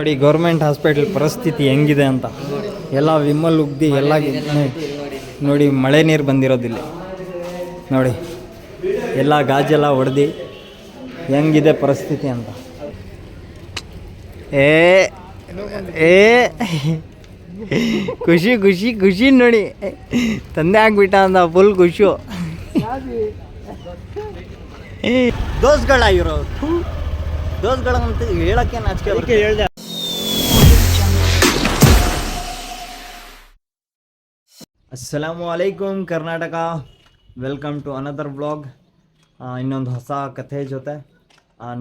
ನೋಡಿ government hospital ಪರಿಸ್ಥಿತಿ ಹೆಂಗಿದೆ ಅಂತ. ಎಲ್ಲ ವಿಮ್ಮಲ್ ಉಗ್ದಿ, ಎಲ್ಲ ನೋಡಿ, ಮಳೆ ನೀರು ಬಂದಿರೋದಿಲ್ಲ. ನೋಡಿ, ಎಲ್ಲ ಗಾಜೆಲ್ಲ ಹೊಡೆದು ಹೆಂಗಿದೆ ಪರಿಸ್ಥಿತಿ ಅಂತ. ಏ ಏ, ಖುಷಿ ಖುಷಿ ಖುಷಿ ನೋಡಿ. ತಂದೆ ಆಗ್ಬಿಟ್ಟ ಅಂತ ಫುಲ್ ಖುಷು. ದೋಸ್ಗಳ ಇರೋ ದೋಸ್ಗಳಂತ ಹೇಳಕ್ಕೆ ನಾಚಿಕೆ ಹೇಳಿದೆ ಅಸ್ಸಲಾಮು ಅಲೈಕುಮ್ Karnataka welcome to another blog ಇನ್ನೊಂದು ಹೊಸ ಕಥೆ ಜೊತೆ.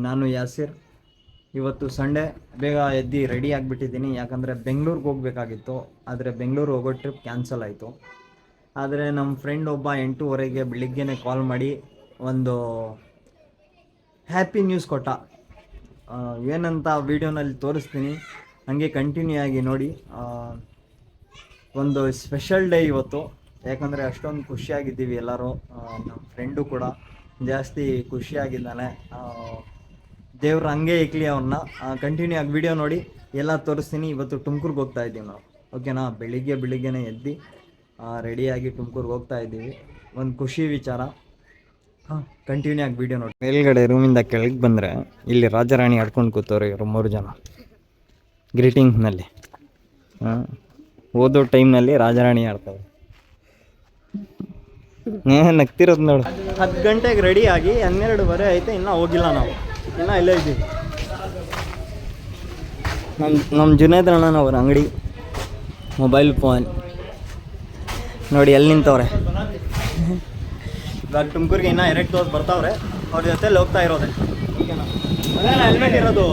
ನಾನು ಯಾಸಿರ್. ಇವತ್ತು ಸಂಡೇ ಬೇಗ ಎದ್ದು ರೆಡಿ ಆಗಿಬಿಟ್ಟಿದ್ದೀನಿ. ಯಾಕಂದರೆ ಬೆಂಗಳೂರಿಗೆ ಹೋಗಬೇಕಾಗಿತ್ತು. ಆದರೆ ಬೆಂಗಳೂರು ಹೋಗೋ ಟ್ರಿಪ್ ಕ್ಯಾನ್ಸಲ್ ಆಯಿತು. ಆದರೆ ನಮ್ಮ ಫ್ರೆಂಡ್ ಒಬ್ಬ ಎಂಟೂವರೆಗೆ ಬೆಳಿಗ್ಗೆನೆ ಕಾಲ್ ಮಾಡಿ ಒಂದು ಹ್ಯಾಪಿ ನ್ಯೂಸ್ ಕೊಟ್ಟ. ಏನಂತ ವೀಡಿಯೋನಲ್ಲಿ ತೋರಿಸ್ತೀನಿ. ಹಾಗೆ ಕಂಟಿನ್ಯೂ ಆಗಿ ನೋಡಿ. ಒಂದು ಸ್ಪೆಷಲ್ ಡೇ ಇವತ್ತು. ಯಾಕಂದರೆ ಅಷ್ಟೊಂದು ಖುಷಿಯಾಗಿದ್ದೀವಿ ಎಲ್ಲರೂ. ನಮ್ಮ ಫ್ರೆಂಡು ಕೂಡ ಜಾಸ್ತಿ ಖುಷಿಯಾಗಿದ್ದಾನೆ. ದೇವ್ರ ಹಂಗೆ ಇಕ್ಲಿ ಅವ್ರನ್ನ ಕಂಟಿನ್ಯೂ ಆಗಿ ವಿಡಿಯೋ ನೋಡಿ. ಎಲ್ಲ ತೋರಿಸ್ತೀನಿ. ಇವತ್ತು ತುಮಕೂರ್ಗೆ ಹೋಗ್ತಾ ಇದ್ದೀವಿ ನಾವು. ಓಕೆನಾ ಬೆಳಿಗ್ಗೆ ಬೆಳಿಗ್ಗೆನೇ ಎದ್ದು ರೆಡಿಯಾಗಿ ತುಮಕೂರ್ಗೆ ಹೋಗ್ತಾ ಇದ್ದೀವಿ. ಒಂದು ಖುಷಿ ವಿಚಾರ. ಹಾಂ ಕಂಟಿನ್ಯೂ ಆಗಿ ವಿಡಿಯೋ ನೋಡಿ. ಮೇಲ್ಗಡೆ ರೂಮಿಂದ ಕೆಳಗೆ ಬಂದರೆ ಇಲ್ಲಿ ರಾಜರಾಣಿ ಆಡ್ಕೊಂಡು ಕೂತವ್ರೆ ಇವರು ಮೂರು ಜನ. ಗ್ರೀಟಿಂಗ್ನಲ್ಲಿ ಹಾಂ. ಓದೋ ಟೈಮ್ನಲ್ಲಿ ರಾಜಾರಾಣಿ ಆಡ್ತಾವೆ ನಗ್ತಿರೋದು ನೋಡು. ಹತ್ತು ಗಂಟೆಗೆ ರೆಡಿ ಆಗಿ ಹನ್ನೆರಡುವರೆ ಐತೆ, ಇನ್ನೂ ಹೋಗಿಲ್ಲ ನಾವು. ಇನ್ನೂ ಇಲ್ಲೇ ಇದ್ದೀವಿ. ನಮ್ಮ ನಮ್ಮ ಜುನೇದ್ ಅಣ್ಣನವ್ರ ಅಂಗಡಿ ಮೊಬೈಲ್ ಫೋನ್ ನೋಡಿ, ಎಲ್ಲಿ ನಿಂತವ್ರೆ? ಇವಾಗ ತುಮಕೂರಿಗೆ ಇನ್ನೂ ಎರಡು ದೋಸ್ ಬರ್ತಾವ್ರೆ, ಅವ್ರ ಜೊತೆಲಿ ಹೋಗ್ತಾ ಇರೋದೆ. ಹೆಲ್ಮೆಟ್ ಇರೋದು.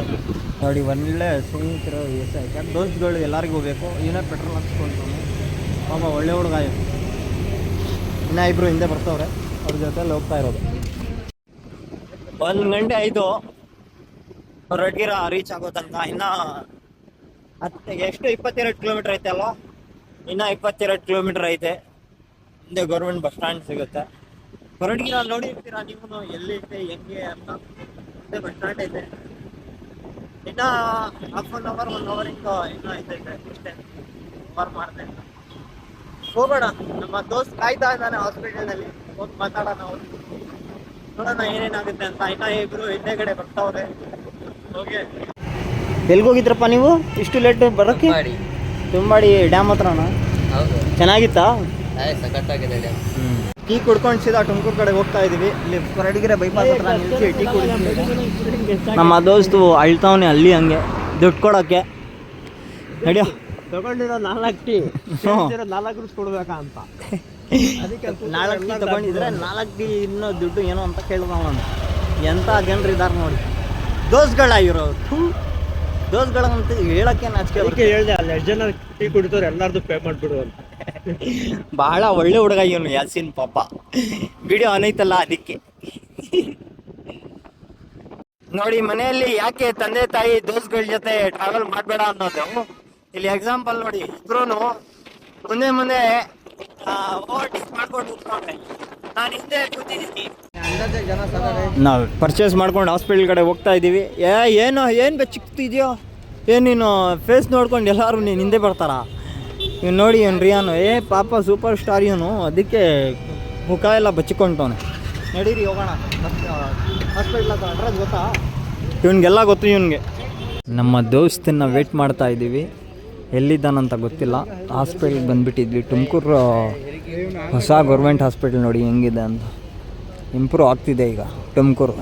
ನೋಡಿ, ಒಳ್ಳೆ ಸ್ನೇಹಿತರು ಎಸ್ ಯಾಕೆ ದೋಸ್ತ್ಗಳು ಎಲ್ಲರಿಗೂ ಬೇಕು ಇವನೇ ಪೆಟ್ರೋಲ್ ಹಾಕ್ಸ್ಕೊಂಡು ಪಾಪ ಒಳ್ಳೆ ಹುಡುಗ ಆಯಿತು ಇನ್ನ ಇಬ್ರು ಹಿಂದೆ ಬರ್ತವ್ರೆ. ಅವ್ರ ಜೊತೆಲಿ ಹೋಗ್ತಾ ಇರೋದು. ಒಂದು ಗಂಟೆ ಆಯಿತು. ರಡ್ಗಿರ ರೀಚ್ ಆಗೋ ತನಕ ಇನ್ನ ಹತ್ತು ಎಷ್ಟು? ಇಪ್ಪತ್ತೆರಡು ಕಿಲೋಮೀಟರ್ ಐತೆ ಅಲ್ವಾ ಇನ್ನ ಇಪ್ಪತ್ತೆರಡು ಕಿಲೋಮೀಟರ್ ಐತೆ. ಹಿಂದೆ ಗೌರ್ಮೆಂಟ್ ಬಸ್ ಸ್ಟ್ಯಾಂಡ್ ಸಿಗುತ್ತೆ. ಹೊರಡ್ಗಿರ ನೋಡಿರ್ತೀರಾ ನೀವು? ಎಲ್ಲಿದೆ, ಹೆಂಗೆ ಅಂತ? ಬಸ್ ಸ್ಟ್ಯಾಂಡ್ ಐತೆ ಇನ್ನ half an hour one hour ಇಂದ ಇನ್ನೂ ಐತೈತೆ ಅಷ್ಟೇ ಕವರ್ ಮಾಡಿದೆ ಹೋಗೋಣ ನಮ್ಮ ದೋಸ್ತ್ ಕಾಯ್ತಾ ಇದ್ದಾನೆ ಹಾಸ್ಪಿಟಲ್ನಲ್ಲಿ ಹೋಗಿ ಮಾತಾಡೋಣ ಅವ್ರು ನೋಡೋಣ ಏನೇನಾಗುತ್ತೆ ಅಂತ. ಇನ್ನ ಇಬ್ರು ಹಿಂದೆಗಡೆ ಬರ್ತಾವ್ರೆ. ಹೋಗಿ. ಎಲ್ಲಿಗೆ ಹೋಗಿದ್ರಪ್ಪ ನೀವು? ಇಷ್ಟು ಲೇಟ್ ಬರೋಕ್ಕೆ ಮಾಡಿ ತುಂಬಾಡಿ ಡ್ಯಾಮ್ ಹತ್ರ ಹೌದು. ಚೆನ್ನಾಗಿತ್ತಾ? ಸಖತ್ತಾಗಿದೆ ಡ್ಯಾಮ್ ಟೀ ಕುಡ್ಕೊಂಡು ಸೀದಾ ತುಮಕೂರು ಕಡೆ ಹೋಗ್ತಾ ಇದೀವಿ. ಇಲ್ಲಿ ಹೊರಡಿಗೆರೆ ಬೈಪಾಸ್ ಹತ್ರ ನಿಲ್ಸಿ ಟೀ ಕುಡಿದ್ವಿ ನಮ್ಮ ದೋಸ್ತು ಅಳ್ತಾವನೆ ಅಲ್ಲಿ ಹಂಗೆ. ದುಡ್ಡು ಕೊಡೋಕ್ಕೆ. ನಡಿಯೋ. ತಗೊಂಡಿರೋ ನಾಲ್ಕು ಟೀ. ನಾಲ್ಕು ರೂಪಾಯಿ ಕೊಡ್ಬೇಕಾ ಅಂತ. ನಾಲ್ಕು ಟೀ ತಗೊಂಡಿದ್ರೆ ನಾಲ್ಕು ಟೀ ಇನ್ನೂ ದುಡ್ಡು ಏನೋ ಅಂತ ಕೇಳಿದ ಅವನು. ಎಂಥ ಜನರು ಇದ್ದಾರೆ ನೋಡಿ. ದೋಸ್ಗಳ ಇರೋ ದೋಸ್ಗಳಂತ ಹೇಳಕ್ಕೆ ನಾಚಿಕೆ ಅದಕ್ಕೆ ಹೇಳಿದೆ ಅಲ್ಲಿ ಎಷ್ಟು ಜನ ಟೀ ಕುಡಿತವ್ರು ಎಲ್ಲಾರ್ದು ಪೇ ಮಾಡಿಬಿಡು ಅಂತ. ಬಹಳ ಒಳ್ಳೆ ಹುಡುಗ ಇವನು, ಯಾಸಿನ್ ಪಾಪ. ವಿಡಿಯೋ ಅನೈತಲ್ಲ ಅದಕ್ಕೆ. ನೋಡಿ, ಮನೆಯಲ್ಲಿ ಯಾಕೆ ತಂದೆ ತಾಯಿ ದೋಸ್ಗಳ ಜೊತೆ ಟ್ರಾವೆಲ್ ಮಾಡಬೇಡ ಅನ್ನೋದು? ಇಲ್ಲಿ ಎಕ್ಸಾಂಪಲ್ ನೋಡಿ ಇಬ್ರು ಮುಂದೆ ಮುಂದೆ ನಾನು ನಾವು ಪರ್ಚೇಸ್ ಮಾಡ್ಕೊಂಡು ಹಾಸ್ಪಿಟಲ್ ಕಡೆ ಹೋಗ್ತಾ ಇದ್ದೀವಿ. ಏ, ಏನು ಏನು ಬೆಚ್ಚಿಕ್ತಿದ್ಯೋ ಏನು ನೀನು ಫೇಸ್ ನೋಡ್ಕೊಂಡು ಎಲ್ಲರೂ ನೀನು ಹಿಂದೆ ಬರ್ತಾರ? ಇವ್ನು ನೋಡಿ ಇವನು ರಿಯಾನು ಏ ಪಾಪ ಸೂಪರ್ ಸ್ಟಾರ್ ಇವನು. ಅದಕ್ಕೆ ಮುಖ ಎಲ್ಲ ಬಚ್ಚಿಕೊಂಡವನೆ. ನಡೀರಿ ಹೋಗೋಣ. ಹಾಸ್ಪಿಟ್ಲ್ ಹತ್ರ ಅಡ್ರೆಸ್ ಗೊತ್ತಾ? ಇವನಿಗೆಲ್ಲ ಗೊತ್ತು ಇವನಿಗೆ. ನಮ್ಮ ದೋಸ್ತನ್ನ ವೇಟ್ ಮಾಡ್ತಾ ಇದ್ದೀವಿ. ಎಲ್ಲಿದ್ದಾನಂತ ಗೊತ್ತಿಲ್ಲ. ಹಾಸ್ಪಿಟ್ಲಿಗೆ ಬಂದುಬಿಟ್ಟಿದ್ವಿ. ತುಮಕೂರು ಹೊಸ ಗೌರ್ಮೆಂಟ್ ಹಾಸ್ಪಿಟಲ್ ನೋಡಿ ಹೆಂಗಿದೆ ಅಂತ. ಇಂಪ್ರೂವ್ ಆಗ್ತಿದೆ ಈಗ ತುಮಕೂರು.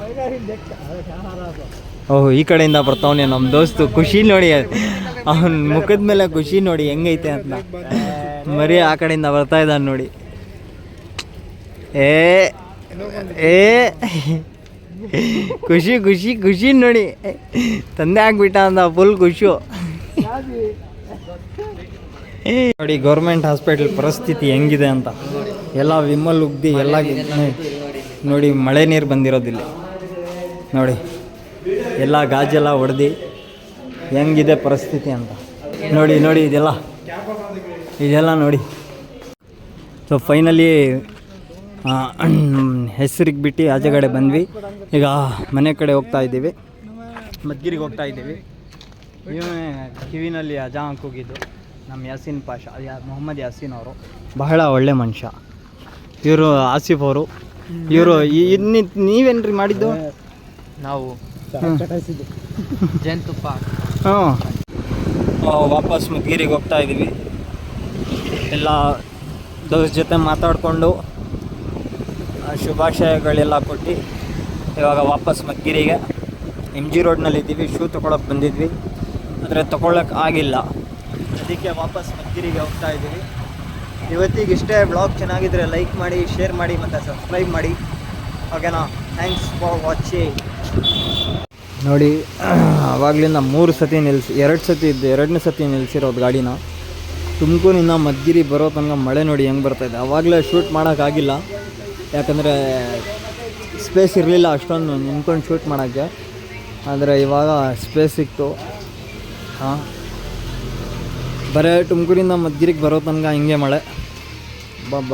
ಓಹ್ ಈ ಕಡೆಯಿಂದ ಬರ್ತಾವನೆ ನಮ್ಮ ದೋಸ್ತು. ಖುಷಿ ನೋಡಿ. ಅವನ ಮುಖದ ಮೇಲೆ ಖುಷಿ ನೋಡಿ ಹೆಂಗೈತೆ ಅಂತ. ಮರಿ ಆ ಕಡೆಯಿಂದ ಬರ್ತಾ ಇದ್ದಾನೆ ನೋಡಿ. ಏ ಏ, ಖುಷಿ ಖುಷಿ ಖುಷಿ ನೋಡಿ. ತಂದೆ ಆಗ್ಬಿಟ್ಟ ಅಂತ ಫುಲ್ ಖುಷಿ. ನೋಡಿ ಗೌರ್ಮೆಂಟ್ ಹಾಸ್ಪಿಟಲ್ ಪರಿಸ್ಥಿತಿ ಹೆಂಗಿದೆ ಅಂತ. ಎಲ್ಲ ವಿಮಲ್ ಉಗ್ದಿ, ಎಲ್ಲ ನೋಡಿ ಮಳೆ ನೀರು ಬಂದಿರೋದಿಲ್ಲ. ನೋಡಿ, ಎಲ್ಲ ಗಾಜೆಲ್ಲ ಹೊಡೆದು ಹೆಂಗಿದೆ ಪರಿಸ್ಥಿತಿ ಅಂತ. ನೋಡಿ ನೋಡಿ ಇದೆಲ್ಲ. ಇದೆಲ್ಲ ನೋಡಿ. ಸೊ ಫೈನಲಿ ಹೆಸರಿಗೆ ಬಿಟ್ಟು ಆಚೆ ಕಡೆ ಬಂದ್ವಿ. ಈಗ ಮನೆ ಕಡೆ ಹೋಗ್ತಾ ಇದ್ದೀವಿ. ಮದ್ಗಿರಿಗೆ ಹೋಗ್ತಾ ಇದ್ದೀವಿ. ಇವನೇ ಕಿವಿನಲ್ಲಿ ಅಜಾ ಹೋಗಿದ್ದು ನಮ್ಮ ಯಾಸೀನ್ ಪಾಷ ಯಾ ಮೊಹಮ್ಮದ್ ಯಾಸೀನ್ ಅವರು. ಬಹಳ ಒಳ್ಳೆ ಮನುಷ್ಯ. ಇವರು ಆಸಿಫ್ ಅವರು. ಇವರು ಇನ್ನು ನೀವೇನ್ರಿ ಮಾಡಿದ್ದು? ನಾವು ಜೇನುತುಪ್ಪ. ವಾಪಸ್ ಮುದ್ಗಿರಿಗೆ ಹೋಗ್ತಾ ಇದ್ದೀವಿ. ಎಲ್ಲ ದೋಸ್ತ ಜೊತೆ ಮಾತಾಡಿಕೊಂಡು ಶುಭಾಶಯಗಳೆಲ್ಲ ಕೊಟ್ಟು ಇವಾಗ ವಾಪಸ್ ಮದ್ಗಿರಿಗೆ. ಎಂ ಜಿ ರೋಡ್ನಲ್ಲಿ ಇದ್ದೀವಿ, ಶೂ ತೊಗೊಳಕ್ಕೆ ಬಂದಿದ್ವಿ. ಆದರೆ ತೊಗೊಳಕ್ಕೆ ಆಗಿಲ್ಲ. ಅದಕ್ಕೆ ವಾಪಸ್ ಮದ್ಗಿರಿಗೆ ಹೋಗ್ತಾ ಇದ್ದೀವಿ. ಇವತ್ತಿಗೆ ಇಷ್ಟೇ ಬ್ಲಾಗ್ ಚೆನ್ನಾಗಿದ್ರೆ ಲೈಕ್ ಮಾಡಿ ಶೇರ್ ಮಾಡಿ ಮತ್ತು ಸಬ್ಸ್ಕ್ರೈಬ್ ಮಾಡಿ. ಓಕೆನಾ ಥ್ಯಾಂಕ್ಸ್ ಫಾರ್ ವಾಚಿಂಗ್ ನೋಡಿ ಆವಾಗಲಿಂದ ಮೂರು ಸತಿ ನಿಲ್ಸಿ, ಎರಡು ಸತಿ ಇದ್ದು, ಎರಡನೇ ಸತಿ ನಿಲ್ಲಿಸಿರೋದು ಗಾಡಿನ. ತುಮಕೂರಿನ ಮದ್ಗಿರಿ ಬರೋ ತನಕ ಮಳೆ ನೋಡಿ ಹೆಂಗೆ ಬರ್ತಾಯಿದೆ ಆವಾಗಲೇ ಶೂಟ್ ಮಾಡೋಕ್ಕಾಗಿಲ್ಲ. ಯಾಕಂದರೆ ಸ್ಪೇಸ್ ಇರಲಿಲ್ಲ ಅಷ್ಟೊಂದು, ನಿಂತ್ಕೊಂಡು ಶೂಟ್ ಮಾಡೋಕ್ಕೆ. ಆದರೆ ಇವಾಗ ಸ್ಪೇಸ್ ಸಿಕ್ತು. ಹಾಂ. ಬರೀ ತುಮಕೂರಿಂದ ಮದ್ಗಿರಿಗೆ ಬರೋ ತನಕ ಹಿಂಗೆ ಮಳೆ. ಬಬ್ಬ